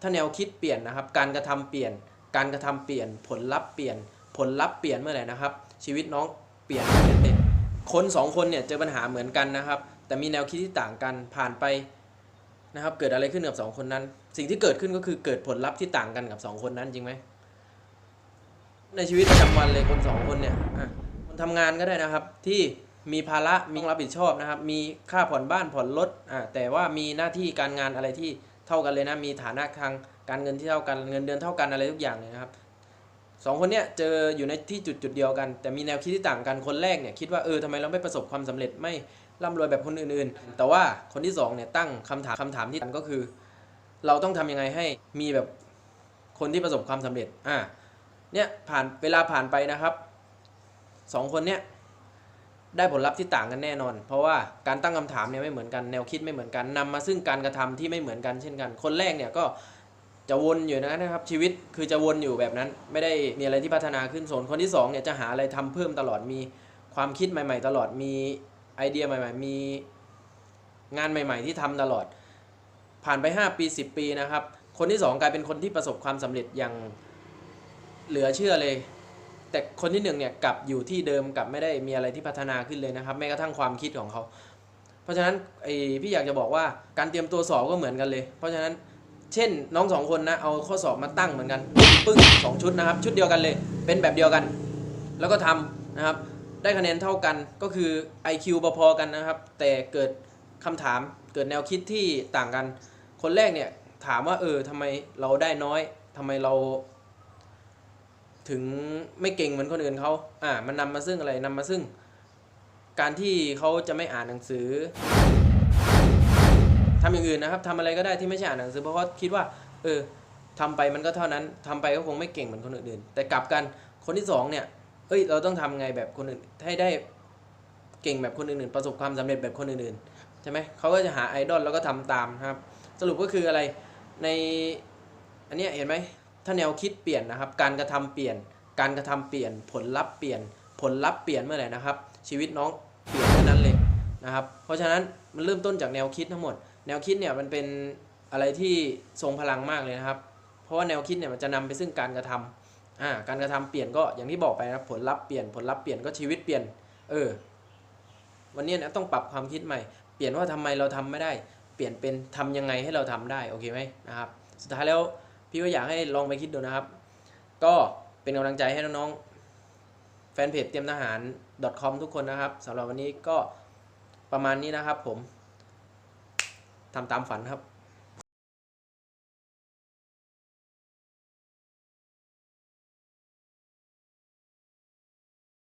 ถ้าแนวคิดเปลี่ยนนะครับ การกระทำเปลี่ยน การกระทำเปลี่ยน ผลลัพธ์เปลี่ยน ผลลัพธ์เปลี่ยนเมื่อไหร่นะครับ ชีวิตน้องเปลี่ยนเลยคนสองคนเนี่ยเจอปัญหาเหมือนกันนะครับ แต่มีแนวคิดที่ต่างกันผ่านไปนะครับ เกิดอะไรขึ้นกับสองคนนั้น สิ่งที่เกิดขึ้นก็คือเกิดผลลัพธ์ที่ต่างกันกับสองคนนั้นจริงไหมในชีวิตประจำวันเลยคนสองคนเนี่ยคนทำงานก็ได้นะครับที่มีภาระมีรับผิดชอบนะครับ มีค่าผ่อนบ้านผ่อนรถแต่ว่ามีหน้าที่การงานอะไรที่ เท่ากันเลยนะ มีฐานะทางการเงินที่เท่ากันเงินเดือนเท่ากันอะไรทุกอย่างเลยนะครับสองคนเนี้ยเจออยู่ในที่จุดจุดเดียวกัน แต่มีแนวคิดที่ต่างกันคนแรกเนี่ยคิดว่าเออทำไมเราไม่ประสบความสำเร็จไม่ร่ำรวยแบบคนอื่นๆ แต่ว่าคนที่สองเนี่ยตั้งคำถามคำถามที่ต่างก็คือ เราต้องทำยังไงให้มีแบบคนที่ประสบความสำเร็จอ่าเนี่ยผ่านเวลาผ่านไปนะครับสองคนเนี้ย ได้ผลลัพธ์ที่ต่างกันแน่นอน เพราะว่าการตั้งคำถามเนี่ยไม่เหมือนกันแนวคิดไม่เหมือนกันนำมาซึ่งการกระทำที่ไม่เหมือนกันเช่นกัน คนแรกเนี่ยก็จะวนอยู่นั้นนะครับ ชีวิตคือจะวนอยู่แบบนั้น ไม่ได้มีอะไรที่พัฒนาขึ้นส่วนคนที่สองเนี่ยจะหาอะไรทำเพิ่มตลอดมีความคิดใหม่ ๆ ตลอดมีไอเดียใหม่ ๆ มีงานใหม่ ๆ ที่ทำตลอด ผ่านไป 5 ปี 10 ปีนะครับ คนที่สองกลายเป็นคนที่ประสบความสำเร็จอย่างเหลือเชื่อเลย แต่คนที่หนึ่งเนี่ยกลับอยู่ที่เดิมกลับไม่ได้มีอะไรที่พัฒนาขึ้นเลยนะครับแม้กระทั่งความคิดของเขา เพราะฉะนั้นไอพี่อยากจะบอกว่าการเตรียมตัวสอบก็เหมือนกันเลย เพราะฉะนั้นเช่นน้องสองคนนะเอาข้อสอบมาตั้งเหมือนกันปึ้งสองชุดนะครับ ชุดเดียวกันเลย เป็นแบบเดียวกัน แล้วก็ทำนะครับ ได้คะแนนเท่ากันก็คือ IQ พอๆกันนะครับ แต่เกิดคำถามเกิดแนวคิดที่ต่างกัน คนแรกเนี่ยถามว่าเออทำไมเราได้น้อยทำไมเรา ถึงไม่เก่งเหมือนคนอื่นเขาอ่ามันนำมาซึ่งอะไรนำมาซึ่ง การที่เขาจะไม่อ่านหนังสือทำอย่างอื่นนะครับทำอะไรก็ได้ที่ไม่ใช่อ่านหนังสือเพราะว่าคิดว่า เออทำไปมันก็เท่านั้นทำไปก็คงไม่เก่งเหมือนคนอื่นๆแต่กลับกันคนที่สองเนี่ยเอ้ยเราต้องทำไงแบบคนอื่นให้ได้เก่งแบบคนอื่นๆประสบความสำเร็จแบบคนอื่นๆใช่ไหมเขาก็จะหาไอดอลแล้วก็ทำตามครับ สรุปก็คืออะไรในอันเนี้ยเห็นไหม ถ้าแนวคิดเปลี่ยนนะครับ การกระทำเปลี่ยน การกระทำเปลี่ยน ผลลัพธ์เปลี่ยน ผลลัพธ์เปลี่ยนเมื่อไหร่นะครับ ชีวิตน้องเปลี่ยนเมื่นั้นเลยนะครับ เพราะฉะนั้นมันเริ่มต้นจากแนวคิดทั้งหมด แนวคิดเนี่ยมันเป็นอะไรที่ทรงพลังมากเลยนะครับ เพราะว่าแนวคิดเนี่ยมันจะนำไปซึ่งการกระทำอ่าการกระทำเปลี่ยนก็อย่างที่บอกไปนะผลลัพธ์เปลี่ยนผลลัพธ์เปลี่ยนก็ชีวิตเปลี่ยน เออ วันนี้นะต้องปรับความคิดใหม่ เปลี่ยนว่าทำไมเราทำไม่ได้ เปลี่ยนเป็นทำยังไงให้เราทำได้โอเคไหมนะครับ สุดท้ายแล้ว พี่ก็อยากให้ลองไปคิดดูนะครับ ก็เป็นกำลังใจให้น้องๆ แฟนเพจเตรียมทหาร .com ทุกคนนะครับสำหรับวันนี้ก็ประมาณนี้นะครับผมทำตามฝันครับ